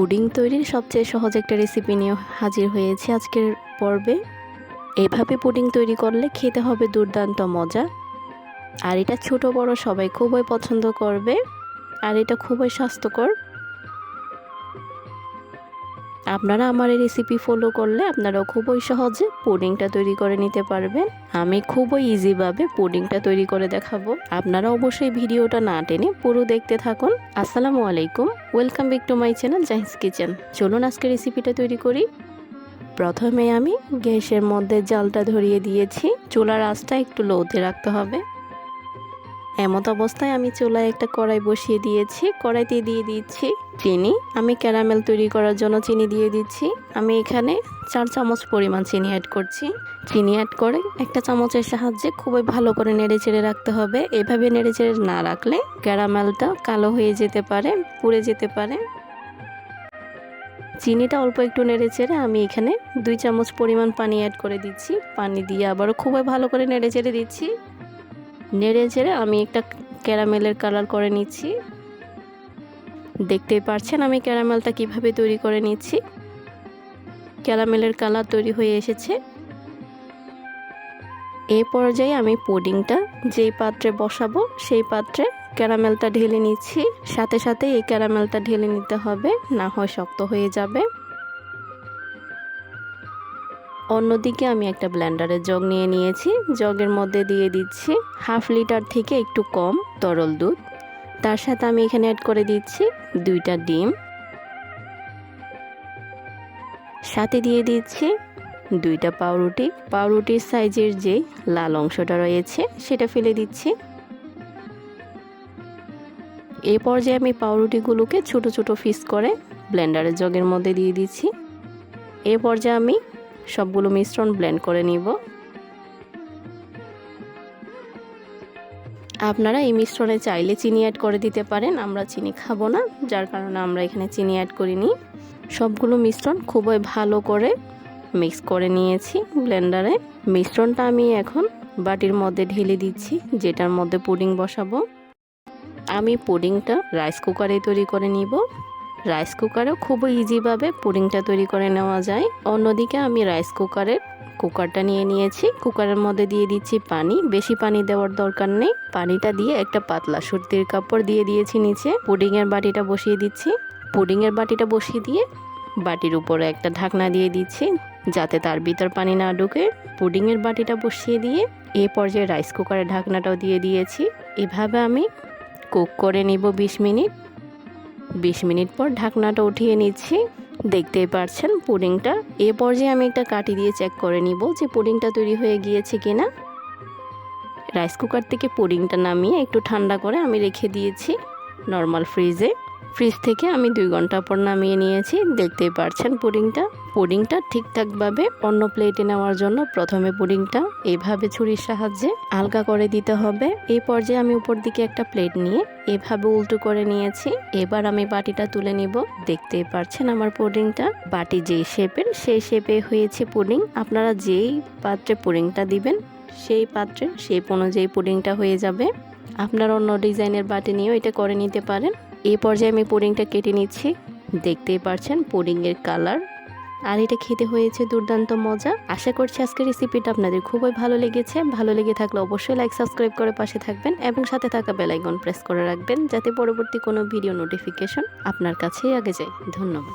Pudding তৈরির সবচেয়ে সহজ একটা রেসিপি নিয়ে হাজির হয়েছে আজকের পর্বে। এভাবে পুডিং তৈরি করলে খেতে হবে দুর্দান্ত মজা। আর এটা ছোট বড় সবাই খুবই পছন্দ করবে। আর এটা খুবই স্বাস্থ্যকর। আপনারা আমার এই রেসিপি ফলো করলে আপনারাও খুবই সহজে পুডিংটা তৈরি করে নিতে পারবেন। আমি খুবই ইজিভাবে পুডিংটা তৈরি করে দেখাবো। আপনারা অবশ্যই ভিডিওটা না টেনে পুরো দেখতে থাকুন। আসসালামু আলাইকুম। Welcome back to my channel Jahis kitchen চলুন আজকে রেসিপিটা তৈরি করি। প্রথমে আমি গ্যাসের মধ্যে জালটা ধরিয়ে দিয়েছি। চুলার আঁচটা একটু লোতে রাখতে হবে। এমত অবস্থায় আমি চুলায় একটা কড়াই বসিয়ে দিয়েছি। কড়াইতে দিয়ে দিচ্ছি চিনি। আমি ক্যারামেল তৈরি করার জন্য চিনি দিয়ে দিচ্ছি। আমি এখানে চার চামচ পরিমাণ চিনি অ্যাড করছি। চিনি অ্যাড করে একটা চামচের সাহায্যে খুবই ভালো করে নেড়ে চেড়ে রাখতে হবে। এভাবে নেড়ে চেড়ে না রাখলে ক্যারামেলটা কালো হয়ে যেতে পারে, পুড়ে যেতে পারে। চিনিটা অল্প একটু নেড়ে চেড়ে আমি এখানে দুই চামচ পরিমাণ পানি অ্যাড করে দিচ্ছি। পানি দিয়ে আবারও খুবই ভালো করে নেড়ে চেড়ে দিচ্ছি। নেড়ে চেড়ে আমি একটা ক্যারামেলের কালার করে নিচ্ছি। দেখতেই পারছেন আমি ক্যারামেলটা কীভাবে তৈরি করে নিচ্ছি। ক্যারামেলের কালার তৈরি হয়ে এসেছে। এ পর্যায়ে আমি পুডিংটা যেই পাত্রে বসাবো সেই পাত্রে ক্যারামেলটা ঢেলে নিচ্ছি। সাথে সাথে এই ক্যারামেলটা ঢেলে নিতে হবে, না হয় শক্ত হয়ে যাবে। অন্যদিকে আমি একটা ব্লেন্ডারের জগ নিয়ে নিয়েছি। জগের মধ্যে দিয়ে দিচ্ছি হাফ লিটার থেকে একটু কম তরল দুধ। তার সাথে আমি এখানে অ্যাড করে দিচ্ছি দুইটা ডিম। সাথে দিয়ে দিচ্ছি দুইটা পাউরুটি। পাউরুটির সাইজের যে লাল অংশটা রয়েছে, সেটা ফেলে দিচ্ছি। এ পর্যায়ে আমি পাউরুটিগুলোকে ছোট ছোট ফিস করে ব্লেন্ডারের জগের মধ্যে দিয়ে দিচ্ছি। এ পর্যায়ে আমি সবগুলো মিশ্রণ ব্লেন্ড করে নিব। আপনারা এই মিশ্রণে চাইলে চিনি অ্যাড করে দিতে পারেন, আমরা চিনি খাব না, যার কারণে আমরা এখানে চিনি অ্যাড করিনি। সবগুলো মিশ্রণ খুবই ভালো করে মিক্স করে নিয়েছি ব্লেন্ডারে মিশ্রণটা আমি এখন বাটির মধ্যে ঢেলে দিচ্ছি, যেটার মধ্যে পুডিং বসাবো। আমি পুডিংটা রাইস কুকারে তৈরি করে নিব। রাইস কুকারেও খুবই ইজিভাবে পুডিংটা তৈরি করে নেওয়া যায়। অন্যদিকে আমি রাইস কুকারের কুকারটা নিয়ে নিয়েছি। কুকারের মধ্যে দিয়ে দিচ্ছি পানি। বেশি পানি দেওয়ার দরকার নেই। পানিটা দিয়ে একটা পাতলা সুতির কাপড় দিয়ে দিয়েছি নিচে। পুডিংয়ের বাটিটা বসিয়ে দিচ্ছি। পুডিংয়ের বাটিটা বসিয়ে দিয়ে বাটির উপরে একটা ঢাকনা দিয়ে দিচ্ছি যাতে তার ভিতর পানি না ঢুকে। পুডিংয়ের বাটিটা বসিয়ে দিয়ে এ পর্যায়ে রাইস কুকারের ঢাকনাটাও দিয়ে দিয়েছি। এভাবে আমি কুক করে নিব বিশ মিনিট। বিশ মিনিট পর ঢাকনাটা উঠিয়ে নিচ্ছি। দেখতেই পারছেন পুডিংটা। এ পর্যায়ে আমি একটা কাটি দিয়ে চেক করে নিব যে পুডিংটা তৈরি হয়ে গিয়েছে কি না রাইস কুকার থেকে পুডিংটা নামিয়ে একটু ঠান্ডা করে আমি রেখে দিয়েছি নর্মাল ফ্রিজে ফ্রিজ থেকে আমি দুই ঘণ্টা পর নামিয়ে নিয়েছি। দেখতেই পারছেন পুডিংটা। পুডিংটা ঠিকঠাকভাবে অন্য প্লেটে নেওয়ার জন্য প্রথমে পুডিংটা এভাবে ছুরির সাহায্যে আলগা করে দিতে হবে। এই পর্যায়ে আমি উপর দিকে একটা প্লেট নিয়ে এভাবে উল্টো করে নিয়েছি। এবার আমি বাটিটা তুলে নিব। দেখতেই পারছেন আমার পুডিংটা। বাটি যেই শেপের সেই শেপে হয়েছে পুডিং। আপনারা যেই পাত্রে পুডিংটা দিবেন, সেই পাত্রে শেপ অনুযায়ী পুডিংটা হয়ে যাবে। আপনার অন্য ডিজাইনের বাটি নিয়েও এটা করে নিতে পারেন। পর্যায়ে আমি পুডিংটা কেটে নিচ্ছি। দেখতেই পারছেন পুডিংয়ের কালার। আর এটা খেতে হয়েছে দুর্দান্ত মজা। আশা করছি আজকের রেসিপিটা আপনাদের খুবই ভালো লেগেছে। ভালো লেগে থাকলে অবশ্যই লাইক সাবস্ক্রাইব করে পাশে থাকবেন এবং সাথে থাকা বেলাইকন প্রেস করে রাখবেন যাতে পরবর্তী কোনো ভিডিও নোটিফিকেশন আপনার কাছেই আগে যায়। ধন্যবাদ।